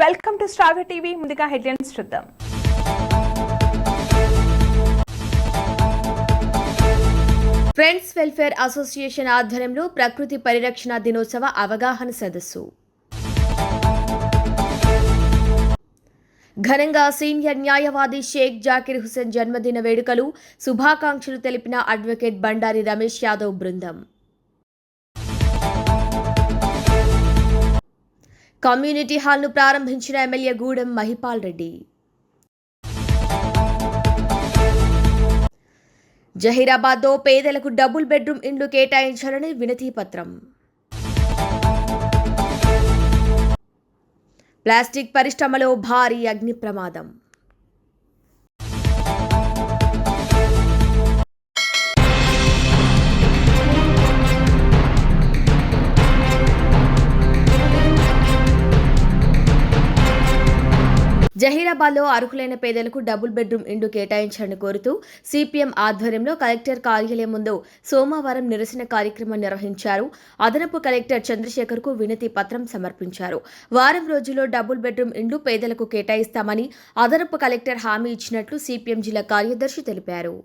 Welcome to Star TV. ముందుగా headlines చూద్దాం. Friends welfare association ఆధ్వర్యంలో ప్రకృతి పరిరక్షణ దినోత్సవ అవగాహన సదస్సు. ఘనంగా సీనియర్ న్యాయవాది షేక్ జాకిర్ హుసేన్ జన్మదిన వేడుకలు శుభాకాంక్షలు తెలిపిన అడ్వకేట్ బండారి రమేష్ యాదవ్ బృందం. కమ్యూనిటీ హాల్ను ప్రారంభించిన ఎమ్మెల్యే గూడెం మహిపాల్ రెడ్డి. జహీరాబాద్లో పేదలకు డబుల్ బెడ్రూమ్ ఇండ్లు కేటాయించాలని వినతి పత్రం. ప్లాస్టిక్ పరిశ్రమలో భారీ అగ్ని ప్రమాదం. జహీరాబాద్లో అర్హులైన పేదలకు డబుల్ బెడ్రూమ్ ఇండ్లు కేటాయించాలని కోరుతూ సిపిఎం ఆధ్వర్యంలో కలెక్టర్ కార్యాలయం ముందు సోమవారం నిరసన కార్యక్రమం నిర్వహించారు. అదనపు కలెక్టర్ చంద్రశేఖర్కు వినతి పత్రం సమర్పించారు. వారం రోజుల్లో డబుల్ బెడ్రూమ్ ఇండ్లు పేదలకు కేటాయిస్తామని అదనపు కలెక్టర్ హామీ ఇచ్చినట్లు సిపిఎం జిల్లా కార్యదర్శి తెలిపారు.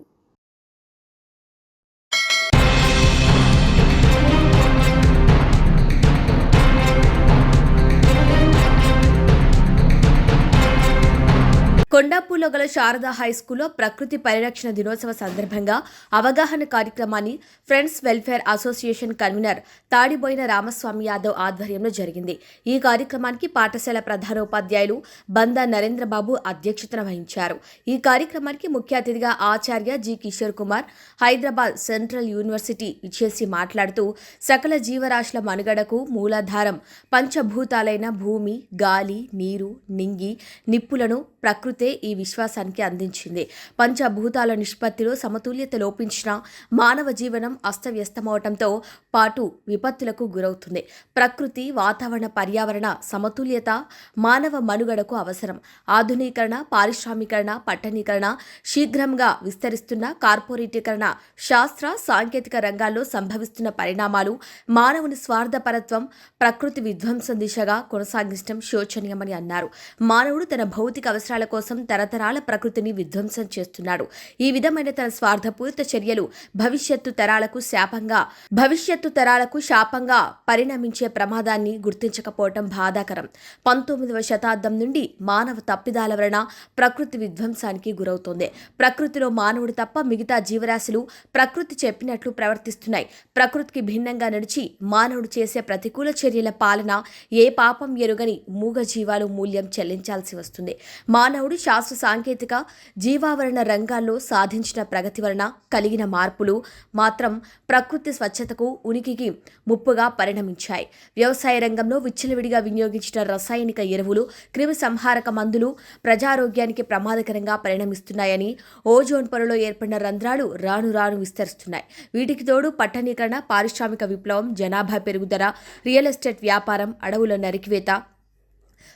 కొండాపూర్లో గల శారదా హై స్కూల్లో ప్రకృతి పరిరక్షణ దినోత్సవ సందర్భంగా అవగాహన కార్యక్రమాన్ని friends welfare association convener Tadiboina Ramaswamy Yadav ఆధ్వర్యంలో జరిగింది. ఈ కార్యక్రమానికి పాఠశాల ప్రధానోపాధ్యాయులు బందా నరేంద్రబాబు అధ్యక్షతన వహించారు. ఈ కార్యక్రమానికి ముఖ్య అతిథిగా ఆచార్య G Kishore Kumar Hyderabad central university ఇచ్చేసి మాట్లాడుతూ సకల జీవరాశుల మనుగడకు మూలాధారం పంచభూతాలైన భూమి గాలి నీరు నింగి నిప్పులను ప్రకృతి ఈ విశ్వాసానికి అందించింది. పంచభూతాల నిష్పత్తిలో సమతుల్యత లోపించిన మానవ జీవనం అస్తవ్యస్తమవటంతో పాటు విపత్తులకు గురవుతుంది. ప్రకృతి వాతావరణ పర్యావరణ సమతుల్యత మానవ మనుగడకు అవసరం. ఆధునీకరణ పారిశ్రామికరణ పట్టణీకరణ శీఘ్రంగా విస్తరిస్తున్న కార్పొరేటీకరణ శాస్త్ర సాంకేతిక రంగాల్లో సంభవిస్తున్న పరిణామాలు మానవుని స్వార్థపరత్వం ప్రకృతి విధ్వంసం దిశగా కొనసాగించడం శోచనీయమని అన్నారు. మానవుడు తన భౌతిక అవసరాల కోసం తరతరాల ప్రకృతిని విధ్వంసం చేస్తున్నాడు. ఈ విధమైన తన స్వార్థపూరిత చర్యలు భవిష్యత్తు తరాలకు శాపంగా భవిష్యత్తు తరాలకు శాపంగా పరిణమించే ప్రమాదాన్ని గుర్తించకపోవటం బాధాకరం. పంతొమ్మిదవ శతాబ్దం నుండి మానవ తప్పిదాల వలన ప్రకృతి విధ్వంసానికి గురవుతోంది. ప్రకృతిలో మానవుడు తప్ప మిగతా జీవరాశులు ప్రకృతి చెప్పినట్లు ప్రవర్తిస్తున్నాయి. ప్రకృతికి భిన్నంగా నడిచి మానవుడు చేసే ప్రతికూల చర్యల పాలన ఏ పాపం ఎరుగని మూగ జీవాలు మూల్యం చెల్లించాల్సి వస్తుంది. మానవుడు శాస్త్ర సాంకేతిక జీవావరణ రంగాల్లో సాధించిన ప్రగతి వలన కలిగిన మార్పులు మాత్రం ప్రకృతి స్వచ్ఛతకు ఉనికికి ముప్పుగా పరిణమించాయి. వ్యవసాయ రంగంలో విచ్చలవిడిగా వినియోగించిన రసాయనిక ఎరువులు క్రిమి సంహారక మందులు ప్రజారోగ్యానికి ప్రమాదకరంగా పరిణమిస్తున్నాయని ఓజోన్ పొరలో ఏర్పడిన రంధ్రాలు రాను రాను విస్తరిస్తున్నాయి. వీటికి తోడు పట్టణీకరణ పారిశ్రామిక విప్లవం జనాభా పెరుగుదల రియల్ ఎస్టేట్ వ్యాపారం అడవుల నరికివేత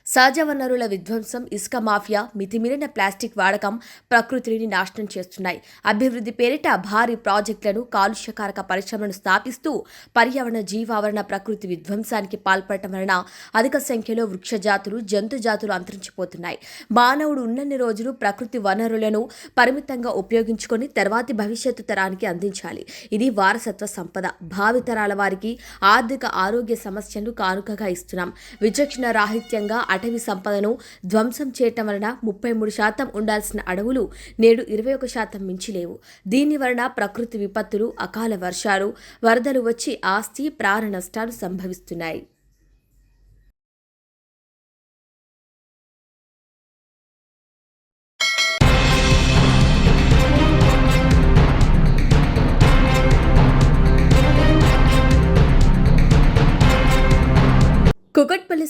సహజ వనరుల విధ్వంసం ఇసుక మాఫియా మితిమీరిన ప్లాస్టిక్ వాడకం ప్రకృతిని నాశనం చేస్తున్నాయి. అభివృద్ధి పేరిట భారీ ప్రాజెక్టులను కాలుష్యకారక పరిశ్రమలను స్థాపిస్తూ పర్యావరణ జీవావరణ ప్రకృతి విధ్వంసానికి పాల్పడటం వలన అధిక సంఖ్యలో వృక్ష జాతులు జంతు జాతులు అంతరించిపోతున్నాయి. మానవుడు ఉన్నన్ని రోజులు ప్రకృతి వనరులను పరిమితంగా ఉపయోగించుకొని తర్వాతి భవిష్యత్తు తరానికి అందించాలి. ఇది వారసత్వ సంపద. భావితరాల వారికి ఆర్థిక ఆరోగ్య సమస్యలు కానుకగా ఇస్తున్నాం. విచక్షణ రాహిత్యంగా అటవీ సంపదను ధ్వంసం చేయటం వలన ముప్పై మూడు శాతం ఉండాల్సిన అడవులు నేడు ఇరవై ఒక శాతం మించి లేవు దీని వలన ప్రకృతి విపత్తులు అకాల వర్షాలు వరదలు వచ్చి ఆస్తి ప్రాణ నష్టాలు సంభవిస్తున్నాయి.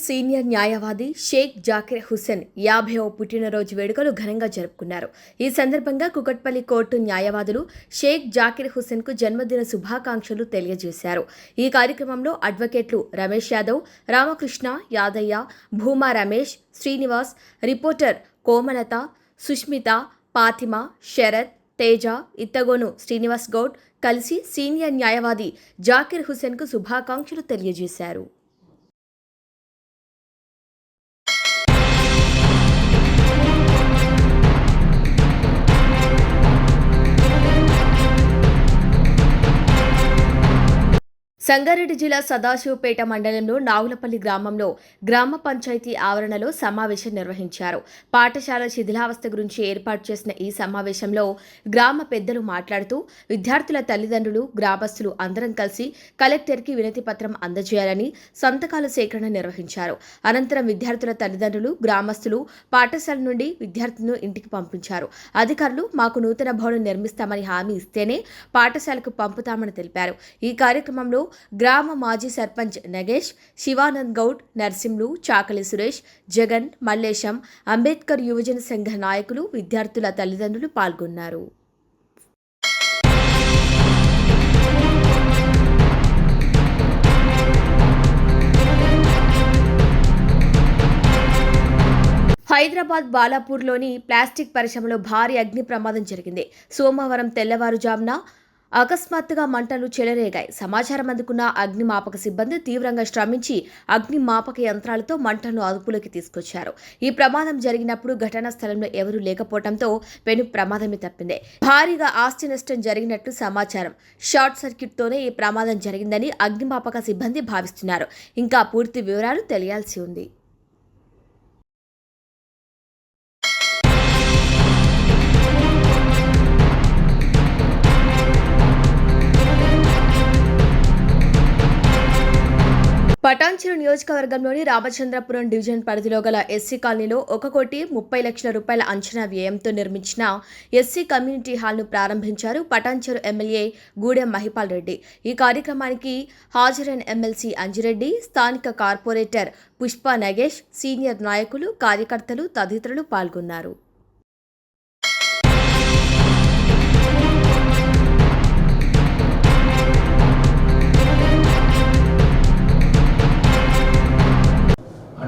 సీనియర్ న్యాయవాది షేక్ జాకిర్ హుస్సేన్ యాభైవ పుట్టినరోజు వేడుకలు ఘనంగా జరుపుకున్నారు. ఈ సందర్భంగా కుకట్పల్లి కోర్టు న్యాయవాదులు షేక్ జాకిర్ హుస్సేన్కు జన్మదిన శుభాకాంక్షలు తెలియజేశారు. ఈ కార్యక్రమంలో అడ్వకేట్లు రమేష్ యాదవ్ రామకృష్ణ యాదయ్య భూమా రమేష్ శ్రీనివాస్ రిపోర్టర్ కోమలత సుష్మిత పాతిమ శరత్ తేజ ఇత్తగోను శ్రీనివాస్ గౌడ్ కలిసి సీనియర్ న్యాయవాది జాకిర్ హుస్సేన్కు శుభాకాంక్షలు తెలియజేశారు. సంగారెడ్డి జిల్లా సదాశివపేట మండలంలో నాగులపల్లి గ్రామంలో గ్రామ పంచాయతీ ఆవరణలో సమావేశం నిర్వహించారు. పాఠశాల శిథిలావస్థ గురించి ఏర్పాటు చేసిన ఈ సమావేశంలో గ్రామ పెద్దలు మాట్లాడుతూ విద్యార్థుల తల్లిదండ్రులు గ్రామస్తులు అందరం కలిసి కలెక్టర్కి వినతి పత్రం అందజేయాలని సంతకాల సేకరణ నిర్వహించారు. అనంతరం విద్యార్థుల తల్లిదండ్రులు గ్రామస్తులు పాఠశాల నుండి విద్యార్థులను ఇంటికి పంపించారు. అధికారులు మాకు నూతన భవనం నిర్మిస్తామని హామీ ఇస్తేనే పాఠశాలకు పంపుతామని తెలిపారు. ఈ కార్యక్రమంలో గ్రామ మాజీ సర్పంచ్ నగేష్ శివానంద్ గౌడ్ నర్సింలు చాకలి సురేష్ జగన్ మల్లేశం అంబేద్కర్ యువజన సంఘ నాయకులు విద్యార్థుల తల్లిదండ్రులు పాల్గొన్నారు. హైదరాబాద్ బాలాపూర్లోని ప్లాస్టిక్ పరిశ్రమలో భారీ అగ్ని ప్రమాదం జరిగింది. సోమవారం తెల్లవారుజామున అకస్మాత్తుగా మంటలు చెలరేగాయి. సమాచారం అందుకున్న అగ్నిమాపక సిబ్బంది తీవ్రంగా శ్రమించి అగ్నిమాపక యంత్రాలతో మంటలను అదుపులోకి తీసుకొచ్చారు. ఈ ప్రమాదం జరిగినప్పుడు ఘటనా స్థలంలో ఎవరూ లేకపోవడంతో పెను ప్రమాదమే తప్పింది. భారీగా ఆస్తి నష్టం జరిగినట్లు సమాచారం. షార్ట్ సర్క్యూట్తోనే ఈ ప్రమాదం జరిగిందని అగ్నిమాపక సిబ్బంది భావిస్తున్నారు. ఇంకా పూర్తి వివరాలు తెలియాల్సి ఉంది. పటాన్చెరు నియోజకవర్గంలోని రామచంద్రపురం డివిజన్ పరిధిలో గల ఎస్సీ కాలనీలో ఒక కోటి ముప్పై లక్షల రూపాయల అంచనా వ్యయంతో నిర్మించిన ఎస్సీ కమ్యూనిటీ హాల్ను ప్రారంభించారు పటాన్చెరు ఎమ్మెల్యే గూడెం మహిపాల్ రెడ్డి. ఈ కార్యక్రమానికి హాజరైన ఎమ్మెల్సీ అంజిరెడ్డి స్థానిక కార్పొరేటర్ పుష్ప నగేష్ సీనియర్ నాయకులు కార్యకర్తలు తదితరులు పాల్గొన్నారు.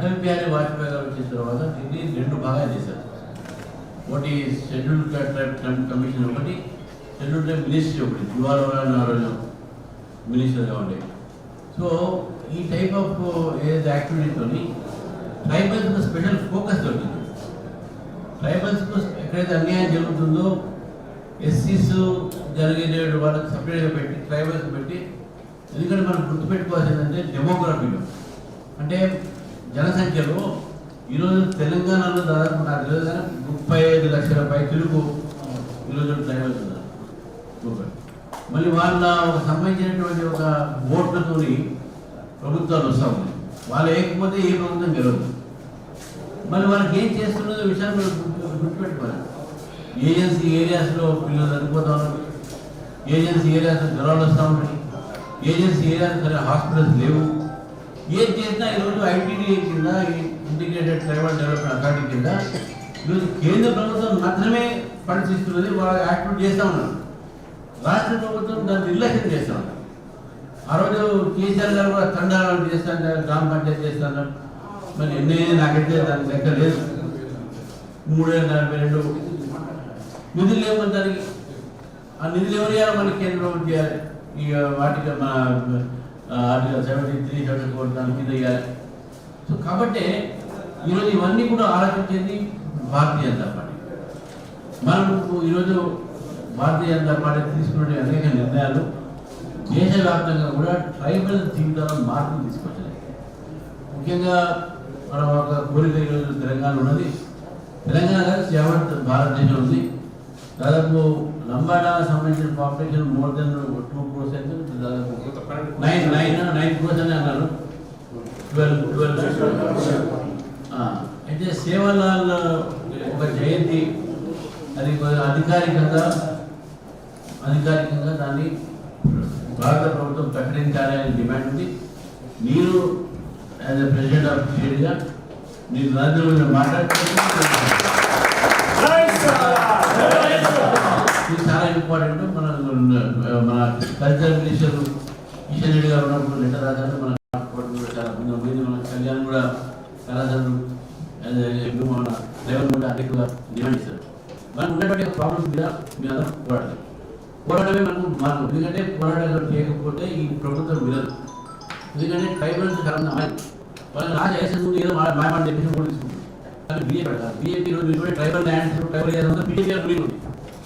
అటల్ బిహారీ వాజ్పేయి గారు వచ్చిన తర్వాత దీన్ని రెండు భాగాలు చేశారు. ఒకటి షెడ్యూల్ కమిషన్ ఒకటి షెడ్యూల్ ట్రైబ్ మినిస్ట్రీ ఒకటి దివాళ మినిస్టర్గా ఉండే. సో ఈ టైప్ ఆఫ్ uh, ఏదైతే యాక్టివిటీతోని ట్రైబల్స్ స్పెషల్ ఫోకస్ దొరికింది ట్రైబల్స్కు ఎక్కడైతే అన్యాయం జరుగుతుందో ఎస్సీస్ జరిగే వాళ్ళకి సపరేట్గా పెట్టి ట్రైబల్స్ పెట్టి ఎందుకంటే మనం గుర్తుపెట్టుకోవాల్సిందంటే డెమోగ్రఫీలో అంటే జనసంఖ్యలో ఈరోజు తెలంగాణలో దాదాపు నాకు తెలియదు ముప్పై ఐదు లక్షల పై తెలుగు ఈరోజు ట్రైబల్స్ ఉన్నారు మళ్ళీ వాళ్ళ ఒక సంబంధించినటువంటి ఒక ఓట్లతోని ప్రభుత్వాలు వస్తూ ఉన్నాయి. వాళ్ళు లేకపోతే ఏ ప్రభుత్వం గెలవదు. మళ్ళీ వాళ్ళకి ఏం చేస్తున్నదో విషయాన్ని గుర్తుపెట్టుకోవాలి. ఏజెన్సీ ఏరియాస్లో పిల్లలు చనిపోతా ఉన్నారు. ఏజెన్సీ ఏరియాస్లో జ్వరాలు వస్తూ ఉన్నాయి. ఏజెన్సీ ఏరియాస్ సరే హాస్పిటల్స్ లేవు. ఏం చేసినా ఈరోజు ఐటీడీ కింద ఇంటిగ్రేటెడ్ ట్రైబల్ డెవలప్మెంట్ అథారిటీ కింద ఈరోజు కేంద్ర ప్రభుత్వం మాత్రమే ఫండ్స్ ఇస్తున్నది వాళ్ళు యాక్టివేట్ చేస్తూ ఉన్నారు. రాష్ట్ర ప్రభుత్వం దాన్ని నిర్లక్ష్యం చేస్తూ ఉన్నారు ఆ రోజు కేసీఆర్ గారు కూడా తండాలు చేస్తాను గ్రామ పంచాయతీ చేస్తాను మరి ఎన్ని నాకైతే దాని లెక్క లేదు. మూడు వేల నలభై రెండు నిధులు లేవు దానికి ఆ నిధులు ఎవరు ఇవ్వాలి మనకి కేంద్ర ప్రభుత్వం చేయాలి ఇక వాటికి మన article seventy three seventy four దాని మీద ఇవ్వాలి సో కాబట్టి ఈరోజు ఇవన్నీ కూడా ఆలోచించేది భారతీయ జనతా పార్టీ. మనం ఈరోజు భారతీయ జనతా పార్టీ తీసుకునే అనేక నిర్ణయాలు దేశవ్యాప్తంగా కూడా ట్రైబల్ జీవితాలను మార్పులు తీసుకొచ్చలేదు ముఖ్యంగా మన ఒక కోరిక ఈరోజు తెలంగాణ ఉన్నది. తెలంగాణ కలిసి యావత్ భారతదేశం ఉంది. దాదాపు లంబాడా సంబంధించిన population more than two percent దాదాపు నైన్ నైన్ నైన్ క్రోర్స్ అని అన్నారు. Twelve twelve. అయితే సేవలాల్ ఒక జయంతి అది అధికారికంగా అధికారికంగా దాన్ని భారత ప్రభుత్వం ప్రకటించాలి అనే డిమాండ్ ఉంది. మీరు యాజ్ ఎ ప్రెసిడెంట్ ఆఫ్ స్టేట్గా మీరు నరేంద్ర మోదీ మాట్లాడుతున్నారు చాలా ఇంపార్టెంట్. మన మన కల్చర్ మినిస్టర్ కిషన్ రెడ్డి గారు ఉన్నప్పుడు లెటర్ రాశారు? మన కోర్టు కూడా చాలా ముందు పోయింది మన కళ్యాణ్ కూడా చాలా మన లెవెల్ కూడా అధికంగా డిమాండ్ చేశారు. మనం ఉన్నటువంటి ప్రాబ్లమ్స్ మీద మీ అందరం పోరాడాలి. పోరాటమే మనం మార్గం. ఎందుకంటే పోరాటాలు చేయకపోతే ఈ ప్రభుత్వం వినదు. ఎందుకంటే ట్రైబల్స్ కారణం మంది. అమ్మాయి వాళ్ళని రాజ చేసే ముందు ఏదో మా చెప్పేసి కూడా తీసుకుంటారు కానీ బీజేపీ పెడతారు. బీజేపీ రోజు tribal lands tribal areas BJP ఉంది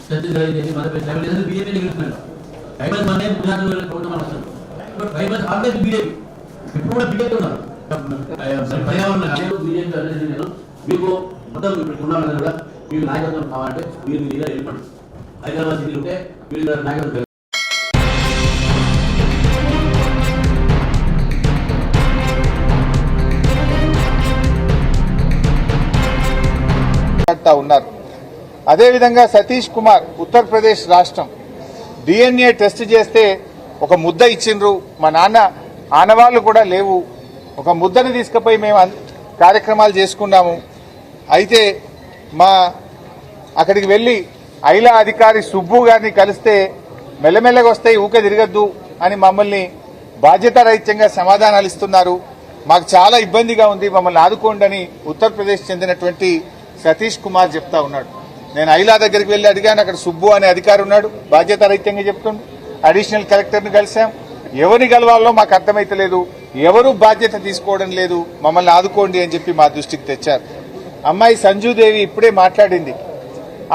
ఛత్తీస్గఢ్ చేసి మధ్యప్రదేశ్ ట్రైబల్ ఏరియాస్ బీజేపీ గెలుస్తున్నారు ట్రైబల్ గుజరాత్ ప్రభుత్వం ట్రైబల్ ఆల్వేస్ బీజేపీ ఇప్పుడు కూడా బీజేపీ ఉన్నారు. పర్యావరణ బీజేపీ అనేది నేను మీకు మొత్తం ఇప్పుడు ఉన్న కూడా మీకు నాయకత్వం కావాలంటే మీరు మీ దగ్గర వెళ్ళిపోండి. హైదరాబాద్ సిటీ ఉంటే మీరు నాయకత్వం ఉన్నారు. అదేవిధంగా సతీష్ కుమార్ ఉత్తరప్రదేశ్ రాష్ట్రం. డిఎన్ఏ టెస్ట్ చేస్తే ఒక ముద్ద ఇచ్చిండ్రు. మా నాన్న ఆనవాళ్ళు కూడా లేవు. ఒక ముద్దను తీసుకుపోయి మేము కార్యక్రమాలు చేసుకున్నాము. అయితే మా అక్కడికి వెళ్ళి ఐలా అధికారి సుబ్బు గారిని కలిస్తే మెల్లమెల్లగా వస్తాయి ఊకే తిరగద్దు అని మమ్మల్ని బాధ్యతారహిత్యంగా సమాధానాలు ఇస్తున్నారు. మాకు చాలా ఇబ్బందిగా ఉంది. మమ్మల్ని ఆదుకోండి అని ఉత్తరప్రదేశ్ చెందినటువంటి సతీష్ కుమార్ చెప్తా ఉన్నాడు. నేను ఐలా దగ్గరికి వెళ్ళి అడిగాను అక్కడ సుబ్బు అనే అధికారి ఉన్నాడు బాధ్యతారహిత్యంగా చెప్తుండు. అడిషనల్ కలెక్టర్ని కలిసాం ఎవరిని కలవాలో మాకు అర్థమైతలేదు ఎవరు బాధ్యత తీసుకోవడం లేదు. మమ్మల్ని ఆదుకోండి అని చెప్పి మా దృష్టికి తెచ్చారు. అమ్మాయి సంజూదేవి ఇప్పుడే మాట్లాడింది.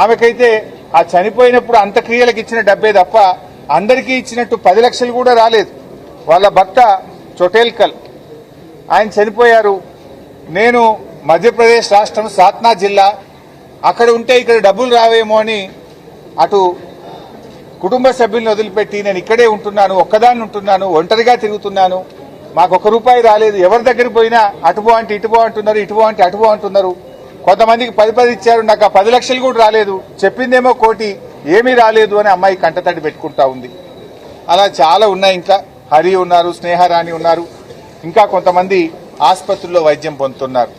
ఆమెకైతే ఆ చనిపోయినప్పుడు అంత్యక్రియలకు ఇచ్చిన డబ్బే తప్ప అందరికీ ఇచ్చినట్టు పది లక్షలు కూడా రాలేదు. వాళ్ళ భర్త చొటేల్కల్. ఆయన చనిపోయారు. నేను మధ్యప్రదేశ్ రాష్ట్రం సాత్నా జిల్లా అక్కడ ఉంటే ఇక్కడ డబ్బులు రావేమో అని అటు కుటుంబ సభ్యులను వదిలిపెట్టి నేను ఇక్కడే ఉంటున్నాను ఒక్కదాన్ని ఉంటున్నాను ఒంటరిగా తిరుగుతున్నాను. మాకు ఒక రూపాయి రాలేదు. ఎవరి దగ్గరికి పోయినా అటుబో అంటే ఇటుబో అంటున్నారు ఇటుబో అంటే అటుబో అంటున్నారు. కొంతమందికి పది పది ఇచ్చారు నాకు ఆ పది లక్షలు కూడా రాలేదు. చెప్పిందేమో కోటి ఏమీ రాలేదు అని అమ్మాయి కంటతడి పెట్టుకుంటా ఉంది. అలా చాలా ఉన్నాయి ఇంకా. హరి ఉన్నారు స్నేహరాణి ఉన్నారు. ఇంకా కొంతమంది ఆసుపత్రుల్లో వైద్యం పొందుతున్నారు.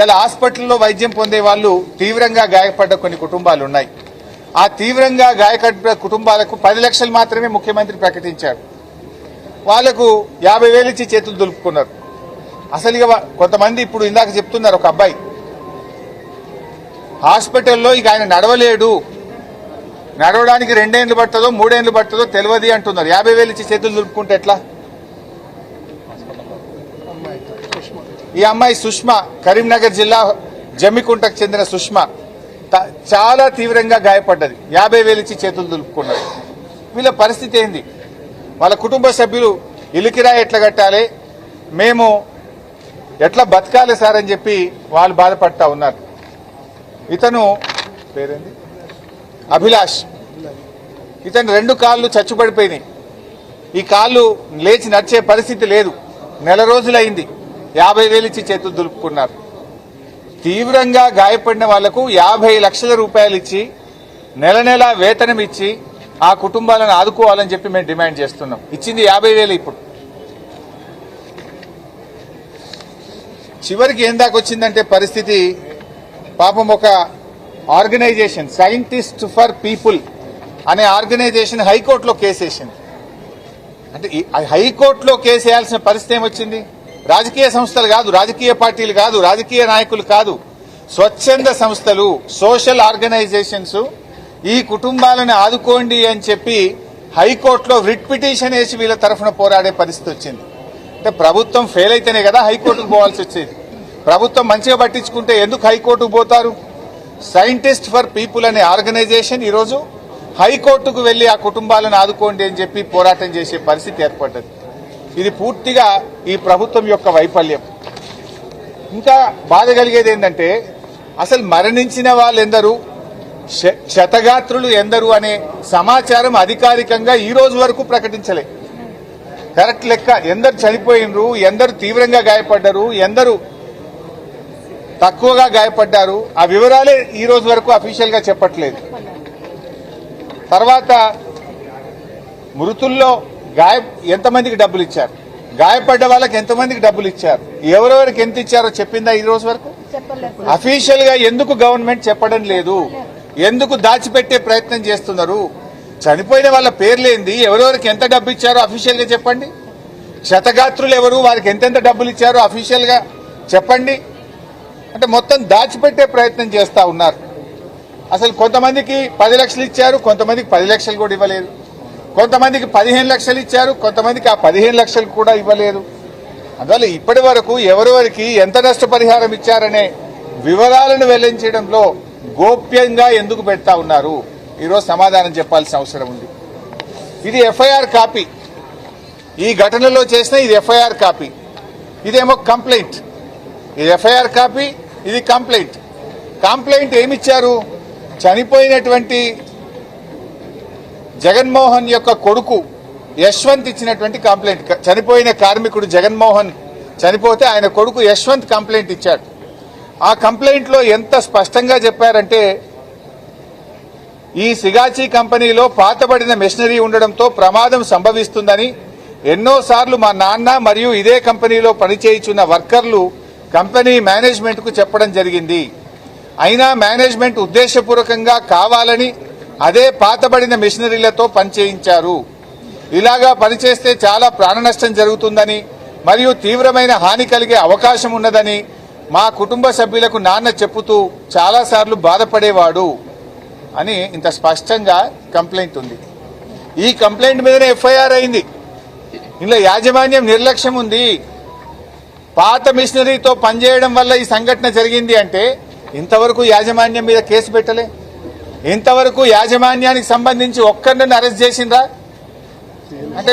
ఇలా హాస్పిటల్లో వైద్యం పొందే వాళ్ళు తీవ్రంగా గాయపడ్డ కొన్ని కుటుంబాలు ఉన్నాయి. ఆ తీవ్రంగా గాయపడ్డ కుటుంబాలకు పది లక్షలు మాత్రమే ముఖ్యమంత్రి ప్రకటించారు. వాళ్ళకు యాభై వేలు ఇచ్చి చేతులు దులుపుకున్నారు. అసలు ఇక కొంతమంది ఇప్పుడు ఇందాక చెప్తున్నారు ఒక అబ్బాయి. హాస్పిటల్లో ఇక ఆయన నడవలేడు. నడవడానికి రెండేళ్ళు పడుతుందో మూడేళ్ళు పడుతుందో తెలియదు అంటున్నారు. యాభై వేలు ఇచ్చి చేతులు దులుపుకుంటే ఎట్లా? ఈ అమ్మాయి సుష్మా కరీంనగర్ జిల్లా జమ్మికుంటకు చెందిన సుష్మా. చాలా తీవ్రంగా గాయపడ్డది. యాభై వేలిచ్చి చేతులు దులుపుకున్నారు వీళ్ళ పరిస్థితి ఏంది? వాళ్ళ కుటుంబ సభ్యులు ఇలికిరా ఎట్లా కట్టాలి? మేము ఎట్లా బతకాలి సార్ అని చెప్పి వాళ్ళు బాధపడతా ఉన్నారు. ఇతను పేరేంది? అభిలాష్. ఇతను రెండు కాళ్ళు చచ్చుపడిపోయినాయి ఈ కాళ్ళు లేచి నడిచే పరిస్థితి లేదు. నెల రోజులైంది. యాభై వేలు ఇచ్చి చేతులు దులుపుకున్నారు. తీవ్రంగా గాయపడిన వాళ్ళకు యాభై లక్షల రూపాయలు ఇచ్చి నెల నెల వేతనం ఇచ్చి ఆ కుటుంబాలను ఆదుకోవాలని చెప్పి మేము డిమాండ్ చేస్తున్నాం. ఇచ్చింది యాభై వేలు ఇప్పుడు. చివరికి ఏం వచ్చిందంటే పరిస్థితి పాపం ఒక ఆర్గనైజేషన్ సైంటిస్ట్ ఫర్ పీపుల్ అనే ఆర్గనైజేషన్ హైకోర్టులో కేసేసింది. అంటే ఈ హైకోర్టులో కేసు వేయాల్సిన పరిస్థితి ఏమొచ్చింది? రాజకీయ సంస్థలు కాదు రాజకీయ పార్టీలు కాదు రాజకీయ నాయకులు కాదు. స్వచ్ఛంద సంస్థలు సోషల్ ఆర్గనైజేషన్స్ ఈ కుటుంబాలను ఆదుకోండి అని చెప్పి హైకోర్టులో రిట్ పిటిషన్ వేసి వీళ్ళ తరఫున పోరాడే పరిస్థితి వచ్చింది. అంటే ప్రభుత్వం ఫెయిల్ అయితేనే కదా హైకోర్టుకు పోవాల్సి వచ్చేది. ప్రభుత్వం మంచిగా పట్టించుకుంటే ఎందుకు హైకోర్టుకు పోతారు? సైంటిస్ట్ ఫర్ పీపుల్ అనే ఆర్గనైజేషన్ ఈరోజు హైకోర్టుకు వెళ్ళి ఆ కుటుంబాలను ఆదుకోండి అని చెప్పి పోరాటం చేసే పరిస్థితి ఏర్పడ్డది. ఇది పూర్తిగా ఈ ప్రభుత్వం యొక్క వైఫల్యం. ఇంకా బాధ కలిగేది ఏంటంటే అసలు మరణించిన వాళ్ళెందరూ? శ- క్షతగాత్రులు ఎందరు అనే సమాచారం అధికారికంగా ఈ రోజు వరకు ప్రకటించలే. కరెక్ట్ లెక్క ఎందరు చనిపోయినరు ఎందరు తీవ్రంగా గాయపడ్డారు ఎందరు తక్కువగా గాయపడ్డారు ఆ వివరాలే ఈ రోజు వరకు అఫీషియల్గా చెప్పట్లేదు. తర్వాత మృతుల్లో గాయ ఎంతమందికి డబ్బులు ఇచ్చారు? గాయపడ్డ వాళ్ళకి ఎంతమందికి డబ్బులు ఇచ్చారు? ఎవరెవరికి ఎంత ఇచ్చారో చెప్పిందా ఈ రోజు వరకు? అఫీషియల్గా ఎందుకు గవర్నమెంట్ చెప్పడం లేదు? ఎందుకు దాచిపెట్టే ప్రయత్నం చేస్తున్నారు? చనిపోయిన వాళ్ళ పేర్లేంది ఎవరెవరికి ఎంత డబ్బు ఇచ్చారో అఫీషియల్గా చెప్పండి. శతగాత్రులు ఎవరు? వారికి ఎంతెంత డబ్బులు ఇచ్చారో అఫీషియల్గా చెప్పండి. అంటే మొత్తం దాచిపెట్టే ప్రయత్నం చేస్తా ఉన్నారు. అసలు కొంతమందికి పది లక్షలు ఇచ్చారు కొంతమందికి పది లక్షలు కూడా ఇవ్వలేదు. కొంతమందికి పదిహేను లక్షలు ఇచ్చారు కొంతమందికి ఆ పదిహేను లక్షలు కూడా ఇవ్వలేదు. అందువల్ల ఇప్పటి వరకు ఎవరెవరికి ఎంత నష్టపరిహారం ఇచ్చారనే వివరాలను వెల్లడించడంలో గోప్యంగా ఎందుకు పెడతా ఉన్నారు? ఈరోజు సమాధానం చెప్పాల్సిన అవసరం ఉంది. ఇది ఎఫ్ఐఆర్ కాపీ. ఈ ఘటనలో చేసిన ఇది ఎఫ్ఐఆర్ కాపీ. ఇదేమో కంప్లైంట్. ఇది ఎఫ్ఐఆర్ కాపీ ఇది కంప్లైంట్. కంప్లైంట్ ఏమిచ్చారు? చనిపోయినటువంటి జగన్మోహన్ యొక్క కొడుకు యశ్వంత్ ఇచ్చినటువంటి కంప్లైంట్ చనిపోయిన కార్మికుడు జగన్మోహన్ చనిపోతే ఆయన కొడుకు యశ్వంత్ కంప్లైంట్ ఇచ్చాడు. ఆ కంప్లైంట్లో ఎంత స్పష్టంగా చెప్పారంటే ఈ సిగాచి కంపెనీలో పాతబడిన మెషినరీ ఉండడంతో ప్రమాదం సంభవిస్తుందని ఎన్నోసార్లు మా నాన్న మరియు ఇదే కంపెనీలో పనిచేయుచున్న వర్కర్లు కంపెనీ మేనేజ్మెంట్కు చెప్పడం జరిగింది. అయినా మేనేజ్మెంట్ ఉద్దేశపూర్వకంగా కావాలని అదే పాతబడిన మిషనరీలతో పనిచేయించారు. ఇలాగా పనిచేస్తే చాలా ప్రాణ నష్టం జరుగుతుందని మరియు తీవ్రమైన హాని కలిగే అవకాశం ఉన్నదని మా కుటుంబ సభ్యులకు నాన్న చెప్పుతూ చాలాసార్లు బాధపడేవాడు అని ఇంత స్పష్టంగా కంప్లైంట్ ఉంది. ఈ కంప్లైంట్ మీదనే ఎఫ్ఐఆర్ అయింది. ఇందులో యాజమాన్యం నిర్లక్ష్యం ఉంది. పాత మిషనరీతో పనిచేయడం వల్ల ఈ సంఘటన జరిగింది అంటే ఇంతవరకు యాజమాన్యం మీద కేసు పెట్టలే. ఇంతవరకు యాజమాన్యానికి సంబంధించి ఒక్కరిని అరెస్ట్ చేసిండ్రా? అంటే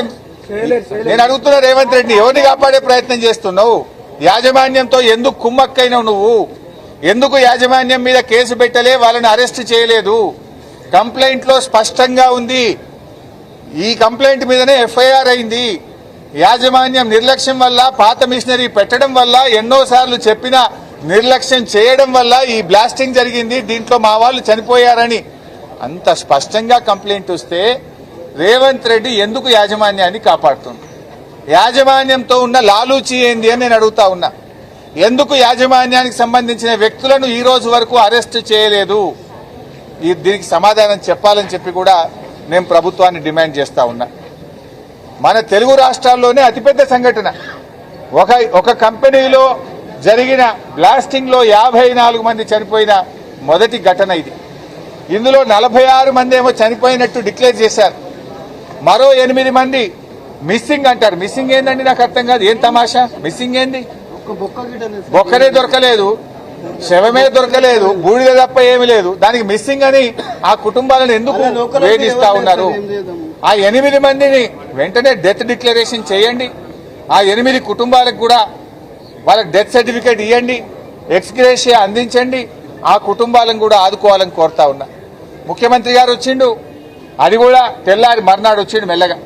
నేను అడుగుతున్నా రేవంత్ రెడ్డి ఎవరిని కాపాడే ప్రయత్నం చేస్తున్నావు? యాజమాన్యంతో ఎందుకు కుమ్మక్కైనావు నువ్వు? ఎందుకు యాజమాన్యం మీద కేసు పెట్టలే వాళ్ళని అరెస్ట్ చేయలేదు? కంప్లైంట్లో స్పష్టంగా ఉంది. ఈ కంప్లైంట్ మీదనే ఎఫ్ఐఆర్ అయింది. యాజమాన్యం నిర్లక్ష్యం వల్ల పాత మిషనరీ పెట్టడం వల్ల ఎన్నోసార్లు చెప్పిన నిర్లక్ష్యం చేయడం వల్ల ఈ బ్లాస్టింగ్ జరిగింది. దీంట్లో మా వాళ్ళు చనిపోయారని. అంత స్పష్టంగా కంప్లైంట్ వస్తే రేవంత్ రెడ్డి ఎందుకు యాజమాన్యాన్ని కాపాడుతుంది యాజమాన్యంతో ఉన్న లాలూచి ఏంది అని నేను అడుగుతా ఉన్నా. ఎందుకు యాజమాన్యానికి సంబంధించిన వ్యక్తులను ఈ రోజు వరకు అరెస్ట్ చేయలేదు? ఈ దీనికి సమాధానం చెప్పాలని చెప్పి కూడా నేను ప్రభుత్వాన్ని డిమాండ్ చేస్తా ఉన్నా. మన తెలుగు రాష్ట్రాల్లోనే అతిపెద్ద సంఘటన. ఒక ఒక కంపెనీలో జరిగిన బ్లాస్టింగ్లో యాభై నాలుగు మంది చనిపోయిన మొదటి ఘటన ఇది. ఇందులో నలభై ఆరు మంది ఏమో చనిపోయినట్టు డిక్లేర్ చేశారు. మరో ఎనిమిది మంది మిస్సింగ్ అంటారు. మిస్సింగ్ ఏందండి నాకు అర్థం కాదు. ఏం తమాషా? మిస్సింగ్ ఏంది? బొక్కనే దొరకలేదు. శవమే దొరకలేదు. బూడిద తప్ప ఏమీ లేదు. దానికి మిస్సింగ్ అని ఆ కుటుంబాలను ఎందుకు వేధిస్తా ఉన్నారు? ఆ ఎనిమిది మందిని వెంటనే డెత్ డిక్లరేషన్ చేయండి. ఆ ఎనిమిది కుటుంబాలకు కూడా వాళ్ళకి డెత్ సర్టిఫికేట్ ఇవ్వండి ఎక్స్గ్రేషియా అందించండి ఆ కుటుంబాలను కూడా ఆదుకోవాలని కోరుతా ఉన్నా. ముఖ్యమంత్రి గారు వచ్చిండు అది కూడా తెల్లారి మర్నాడు వచ్చిండు మెల్లగా.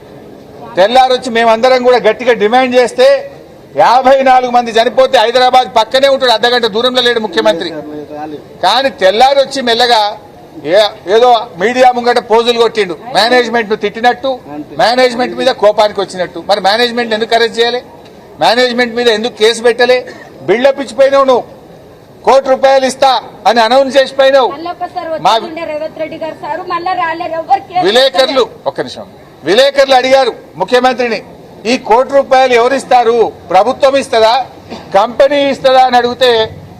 తెల్లారి వచ్చి మేమందరం కూడా గట్టిగా డిమాండ్ చేస్తే యాభై నాలుగు మంది చనిపోతే హైదరాబాద్ పక్కనే ఉంటాడు అర్ధగంట దూరంలో లేడు ముఖ్యమంత్రి. కానీ తెల్లారి వచ్చి మెల్లగా ఏ- ఏదో మీడియా ముంగట పోజులు కొట్టిండు. మేనేజ్మెంట్ను తిట్టినట్టు మేనేజ్మెంట్ మీద కోపానికి వచ్చినట్టు. మరి మేనేజ్మెంట్ ఎందుకు కరెక్ట్ చేయాలి? మేనేజ్మెంట్ మీద ఎందుకు కేసు పెట్టలే? బిల్డప్ ఇచ్చిపోయినావు నువ్వు. కోటి రూపాయలు ఇస్తా అని అనౌన్స్ చేసిపోయినావు. మా విలేకరులు ఒక్క నిమిషం. విలేకరులు అడిగారు ముఖ్యమంత్రిని ఈ కోటి రూపాయలు ఎవరు ఇస్తారు? ప్రభుత్వం ఇస్తుందా? కంపెనీ ఇస్తుందా? అని అడిగితే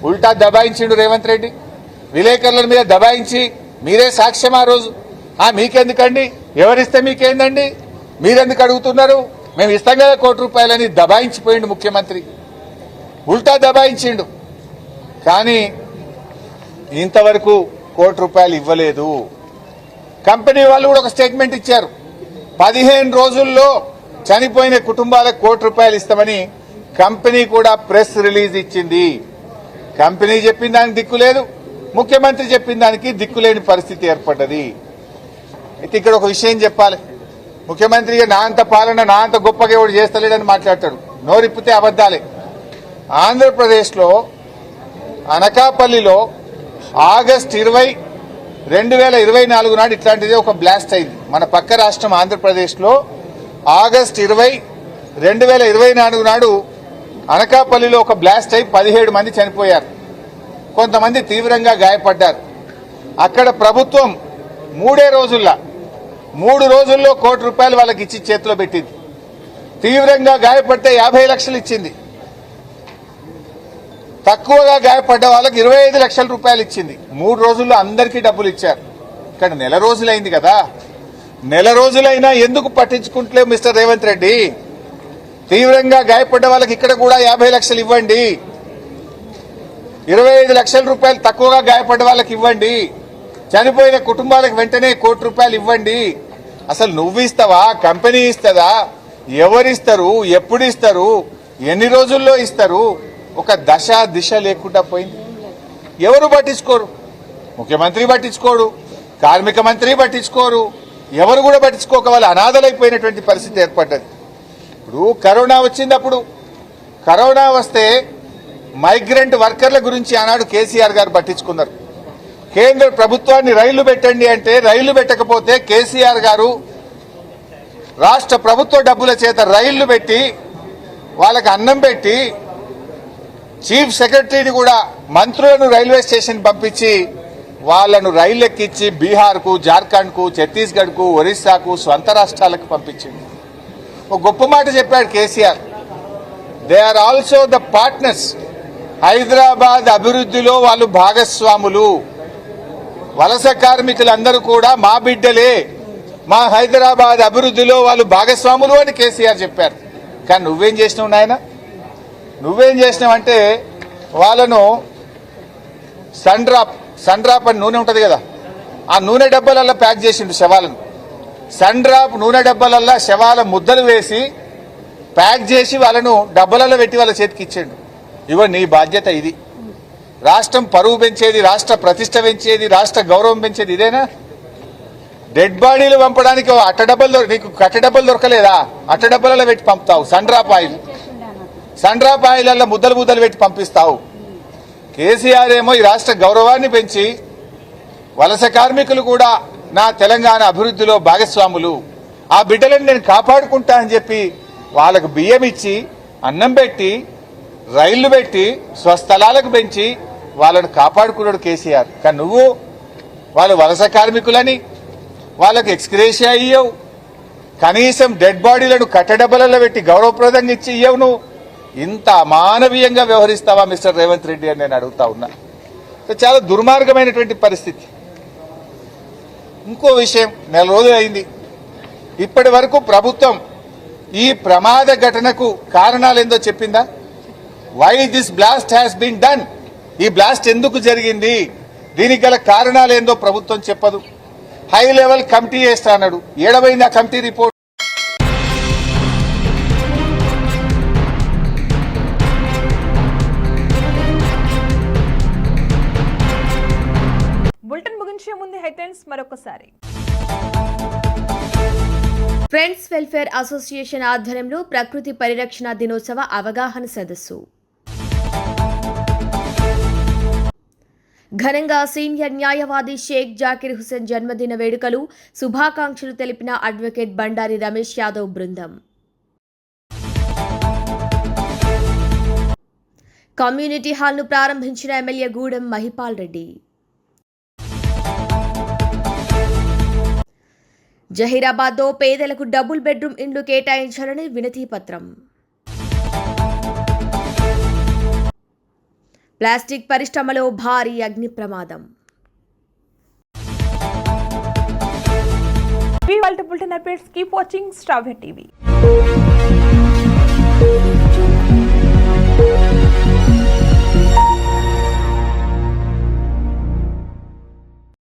ఉల్టా దబాయించిండు రేవంత్ రెడ్డి. విలేకరుల మీద దబాయించి మీరే సాక్ష్యం ఆ రోజు. ఆ మీకెందుకండి? ఎవరిస్తే మీకేందండి? మీరెందుకు అడుగుతున్నారు? మేము ఇస్తాం కదా కోటి రూపాయలని దబాయించిపోయిండు ముఖ్యమంత్రి. ఉల్టా దబాయించిండు. కానీ ఇంతవరకు కోటి రూపాయలు ఇవ్వలేదు. కంపెనీ వాళ్ళు కూడా ఒక స్టేట్మెంట్ ఇచ్చారు. పదిహేను రోజుల్లో చనిపోయిన కుటుంబాలకు కోటి రూపాయలు ఇస్తామని కంపెనీ కూడా ప్రెస్ రిలీజ్ ఇచ్చింది. కంపెనీ చెప్పిన దానికి దిక్కు లేదు. ముఖ్యమంత్రి చెప్పిన దానికి దిక్కులేని పరిస్థితి ఏర్పడ్డది. అయితే ఇక్కడ ఒక విషయం చెప్పాలి. ముఖ్యమంత్రిగా నా అంత పాలన నా అంత గొప్పగా ఎవడు చేస్తలేడని మాట్లాడతాడు. నోరిప్పితే అబద్దాలే ఆంధ్రప్రదేశ్లో అనకాపల్లిలో ఆగస్ట్ ఇరవై రెండు వేల ఇరవై నాలుగు నాడు ఇట్లాంటిదే ఒక బ్లాస్ట్ అయింది. మన పక్క రాష్ట్రం ఆంధ్రప్రదేశ్లో ఆగస్ట్ ఇరవై రెండు వేల ఇరవై నాలుగు నాడు అనకాపల్లిలో ఒక బ్లాస్ట్ అయి పదిహేడు మంది చనిపోయారు. కొంతమంది తీవ్రంగా గాయపడ్డారు. అక్కడ ప్రభుత్వం మూడే రోజుల్లో మూడు రోజుల్లో కోటి రూపాయలు వాళ్ళకి ఇచ్చి చేతిలో పెట్టింది. తీవ్రంగా గాయపడితే యాభై లక్షలు ఇచ్చింది. తక్కువగా గాయపడ్డ వాళ్ళకి ఇరవై ఐదు లక్షల రూపాయలు ఇచ్చింది. మూడు రోజుల్లో అందరికీ డబ్బులు ఇచ్చారు. ఇక్కడ నెల రోజులైంది కదా. నెల రోజులైనా ఎందుకు పట్టించుకుంటలేవు మిస్టర్ రేవంత్ రెడ్డి? తీవ్రంగా గాయపడ్డ వాళ్ళకి ఇక్కడ కూడా యాభై లక్షలు ఇవ్వండి. ఇరవై ఐదు లక్షల రూపాయలు తక్కువగా గాయపడ్డ వాళ్ళకి ఇవ్వండి. చనిపోయిన కుటుంబాలకు వెంటనే కోటి రూపాయలు ఇవ్వండి. అసలు నువ్వు ఇస్తావా? కంపెనీ ఇస్తుందా? ఎవరిస్తారు ఎప్పుడు ఇస్తారు? ఎన్ని రోజుల్లో ఇస్తారు? ఒక దశ దిశ లేకుండా పోయింది. ఎవరు పట్టించుకోరు? ముఖ్యమంత్రి పట్టించుకోడు కార్మిక మంత్రి పట్టించుకోరు ఎవరు కూడా పట్టించుకోక వాళ్ళు అనాథలైపోయినటువంటి పరిస్థితి ఏర్పడ్డది. ఇప్పుడు కరోనా వచ్చినప్పుడు కరోనా వస్తే మైగ్రెంట్ వర్కర్ల గురించి ఆనాడు కేసీఆర్ గారు పట్టించుకున్నారు. కేంద్ర ప్రభుత్వాన్ని రైళ్ళు పెట్టండి అంటే రైళ్ళు పెట్టకపోతే కేసీఆర్ గారు రాష్ట్ర ప్రభుత్వ డబ్బుల చేత రైళ్ళు పెట్టి వాళ్ళకి అన్నం పెట్టి చీఫ్ సెక్రటరీని కూడా మంత్రులను రైల్వే స్టేషన్ పంపించి వాళ్ళను రైలు ఎక్కించి బీహార్కు జార్ఖండ్కు ఛత్తీస్గఢ్కు ఒరిస్సాకు స్వంత రాష్ట్రాలకు పంపించింది. ఒక గొప్ప మాట చెప్పాడు KCR. They are also the partners Hyderabad అభివృద్ధిలో వాళ్ళు భాగస్వాములు. వలస కార్మికులందరూ కూడా మా బిడ్డలే. మా హైదరాబాద్ అభివృద్ధిలో వాళ్ళు భాగస్వాములు అని కేసీఆర్ చెప్పారు. కానీ నువ్వేం చేసినావు నాయన? నువ్వేం చేసినావు అంటే వాళ్ళను సన్ డ్రాప్ సన్ అని నూనె ఉంటుంది కదా ఆ నూనె డబ్బాలల్లో ప్యాక్ చేసిండు శవాలను. సన్ నూనె డబ్బాలల్లో శవాల ముద్దలు వేసి ప్యాక్ చేసి వాళ్ళను డబ్బాలలో పెట్టి వాళ్ళ చేతికి ఇచ్చాడు. ఇవ్వ నీ బాధ్యత ఇది. రాష్ట్రం పరువు పెంచేది రాష్ట్ర ప్రతిష్ట పెంచేది రాష్ట్ర గౌరవం పెంచేది ఇదేనా? డెడ్ బాడీలు పంపడానికి అట్ట డబ్బలు నీకు కట్ట డబ్బలు దొరకలేదా? అట్ట డబ్బలలో పెట్టి పంపుతావు సన్ ఆయిల్ సన్ ఆయిల్లో ముద్దలు ముద్దలు పెట్టి పంపిస్తావు. కేసీఆర్ ఏమో ఈ రాష్ట్ర గౌరవాన్ని పెంచి వలస కార్మికులు కూడా నా తెలంగాణ అభివృద్ధిలో భాగస్వాములు. ఆ బిడ్డలను నేను కాపాడుకుంటా అని చెప్పి వాళ్ళకు బియ్యం ఇచ్చి అన్నం పెట్టి రైళ్ళు పెట్టి స్వస్థలాలకు పెంచి వాళ్ళను కాపాడుకున్నాడు కేసీఆర్. కానీ నువ్వు వాళ్ళు వలస కార్మికులని వాళ్ళకు ఎక్స్క్రేషియా ఇయ్యవు. కనీసం డెడ్ బాడీలను కట్టడబ్బలలో పెట్టి గౌరవప్రదంగా ఇచ్చి ఇయ్యవు నువ్వు. ఇంత అమానవీయంగా వ్యవహరిస్తావా మిస్టర్ రేవంత్ రెడ్డి అని నేను అడుగుతా ఉన్నా. చాలా దుర్మార్గమైనటువంటి పరిస్థితి. ఇంకో విషయం నెల రోజులు అయింది. ఇప్పటి వరకు ప్రభుత్వం ఈ ప్రమాద ఘటనకు కారణాలేందో చెప్పిందా? Why this blast has been done ఈ బ్లాస్ట్ ఎందుకు జరిగింది? దీనికి గల కారణాలేందో ప్రభుత్వం చెప్పదు. హై లెవెల్ కమిటీ వేస్తా అన్నాడు. ఏడవైంది ఆ కమిటీ రిపోర్ట్? బులెటిన్ ముగించే ముందు హెడ్లైన్స్ మరొకసారి. ఫ్రెండ్స్ వెల్ఫేర్ అసోసియేషన్ ఆధ్వర్యంలో ప్రకృతి పరిరక్షణ దినోత్సవ అవగాహన సదస్సు. ఘనంగా సీనియర్ న్యాయవాది షేక్ జాకిర్ హుసేన్ జన్మదిన వేడుకలు శుభాకాంక్షలు తెలిపిన అడ్వకేట్ బండారి రమేష్ యాదవ్ బృందం. కమ్యూనిటీ హాల్ను ప్రారంభించిన ఎమ్మెల్యే గూడెం మహిపాల్ రెడ్డి. జహీరాబాద్లో పేదలకు డబుల్ బెడ్రూమ్ ఇండ్లు కేటాయించాలని వినతిపత్రం ప్లాస్టిక్ పరిశ్రమలో భారీ అగ్ని ప్రమాదం. ఇవి వాళ్ళ bulletin updates keep watching Star TV